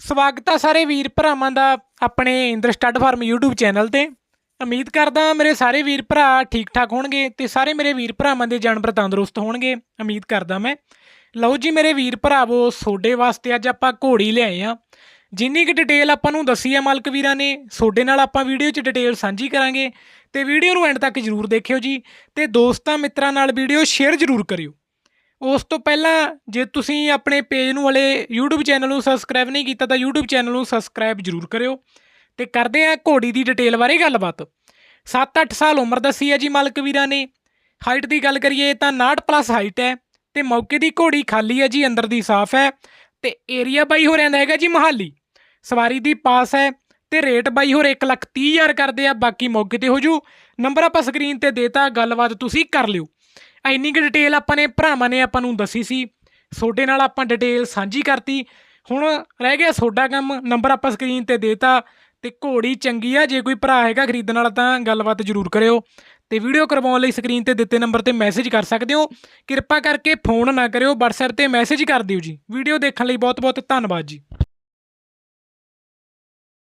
ਸਵਾਗਤ ਆ ਸਾਰੇ ਵੀਰ ਭਰਾਵਾਂ ਦਾ ਆਪਣੇ Inder stud farm YouTube channel ਤੇ। ਉਮੀਦ ਕਰਦਾ ਮੇਰੇ ਸਾਰੇ ਵੀਰ ਭਰਾ ਠੀਕ ਠਾਕ ਹੋਣਗੇ ਤੇ ਸਾਰੇ ਮੇਰੇ ਵੀਰ ਭਰਾਵਾਂ ਦੇ ਜਾਨਵਰ ਤੰਦਰੁਸਤ ਹੋਣਗੇ। ਉਮੀਦ ਕਰਦਾ ਮੈਂ। ਲਓ ਜੀ ਮੇਰੇ ਵੀਰ ਭਰਾਵੋ ਸੋਡੇ ਵਾਸਤੇ ਅੱਜ ਆਪਾਂ ਘੋੜੀ ਲਿਆਏ ਆ। ਜਿੰਨੀ ਕਿ ਡਿਟੇਲ ਆਪਾਂ ਨੂੰ ਦੱਸੀ ਹੈ ਮਾਲਕ ਵੀਰਾਂ ਨੇ ਸੋਡੇ ਨਾਲ ਆਪਾਂ ਵੀਡੀਓ 'ਚ ਡਿਟੇਲ ਸਾਂਝੀ ਕਰਾਂਗੇ। ਤੇ ਵੀਡੀਓ ਨੂੰ ਐਂਡ ਤੱਕ ਜਰੂਰ ਦੇਖਿਓ ਜੀ। ਤੇ ਦੋਸਤਾਂ ਮਿੱਤਰਾਂ ਨਾਲ ਵੀਡੀਓ ਸ਼ੇਅਰ ਜਰੂਰ ਕਰਿਓ। ਉਸ ਤੋਂ ਪਹਿਲਾਂ ਜੇ ਤੁਸੀਂ ਆਪਣੇ ਪੇਜ ਨੂੰ ਵਾਲੇ YouTube ਚੈਨਲ ਨੂੰ ਸਬਸਕ੍ਰਾਈਬ ਨਹੀਂ ਕੀਤਾ ਤਾਂ YouTube ਚੈਨਲ ਨੂੰ ਸਬਸਕ੍ਰਾਈਬ ਜਰੂਰ ਕਰਿਓ। ਤੇ ਕਰਦੇ ਆ ਘੋੜੀ ਦੀ ਡਿਟੇਲ ਬਾਰੇ ਗੱਲਬਾਤ। 7-8 ਸਾਲ ਉਮਰ ਦੱਸੀ ਹੈ ਜੀ ਮਾਲਕ ਵੀਰਾਂ ਨੇ। ਹਾਈਟ ਦੀ ਗੱਲ ਕਰੀਏ ਤਾਂ 69 ਪਲੱਸ ਹਾਈਟ ਹੈ ਤੇ ਮੌਕੇ ਦੀ ਘੋੜੀ ਖਾਲੀ ਹੈ ਜੀ, ਅੰਦਰ ਦੀ ਸਾਫ਼ ਹੈ ਤੇ ਏਰੀਆ ਬਾਈ ਹੋ ਰਿਹਾ ਹੈਗਾ ਜੀ ਮਹਾਲੀ। ਸਵਾਰੀ ਦੀ ਪਾਸ ਹੈ ਤੇ ਰੇਟ ਬਾਈ ਹੋਰ 1 ਲੱਖ 30 ਹਜ਼ਾਰ ਕਰਦੇ ਆ, ਬਾਕੀ ਮੌਕੇ ਤੇ ਹੋ ਜੂ। ਨੰਬਰ ਆਪਾਂ ਸਕਰੀਨ ਤੇ ਦੇਤਾ, ਗੱਲਬਾਤ ਤੁਸੀਂ ਕਰ ਲਿਓ। ਇੰਨੀ ਕੁ ਡਿਟੇਲ ਆਪਾਂ ਨੇ, ਭਰਾਵਾਂ ਨੇ ਆਪਾਂ ਨੂੰ ਦੱਸੀ ਸੀ। ਤੁਹਾਡੇ ਨਾਲ ਆਪਾਂ ਡਿਟੇਲ ਸਾਂਝੀ ਕਰਤੀ। ਹੁਣ ਰਹਿ ਗਿਆ ਤੁਹਾਡਾ ਕੰਮ ਨੰਬਰ ਆਪਾਂ ਸਕਰੀਨ ਤੇ ਦੇਤਾ ਤੇ। ਘੋੜੀ ਚੰਗੀ ਆ, ਜੇ ਕੋਈ ਭਰਾ ਹੈਗਾ ਖਰੀਦਣ ਵਾਲਾ ਤਾਂ ਗੱਲਬਾਤ ਜ਼ਰੂਰ ਕਰਿਓ। ਤੇ ਵੀਡੀਓ ਕਰਵਾਉਣ ਲਈ ਸਕਰੀਨ ਤੇ ਦਿੱਤੇ ਨੰਬਰ ਤੇ ਮੈਸੇਜ ਕਰ ਸਕਦੇ ਹੋ। ਕਿਰਪਾ ਕਰਕੇ ਫੋਨ ਨਾ ਕਰਿਓ, WhatsApp ਤੇ ਮੈਸੇਜ ਕਰ ਦਿਓ ਜੀ। ਵੀਡੀਓ ਦੇਖਣ ਲਈ ਬਹੁਤ ਬਹੁਤ ਧੰਨਵਾਦ ਜੀ।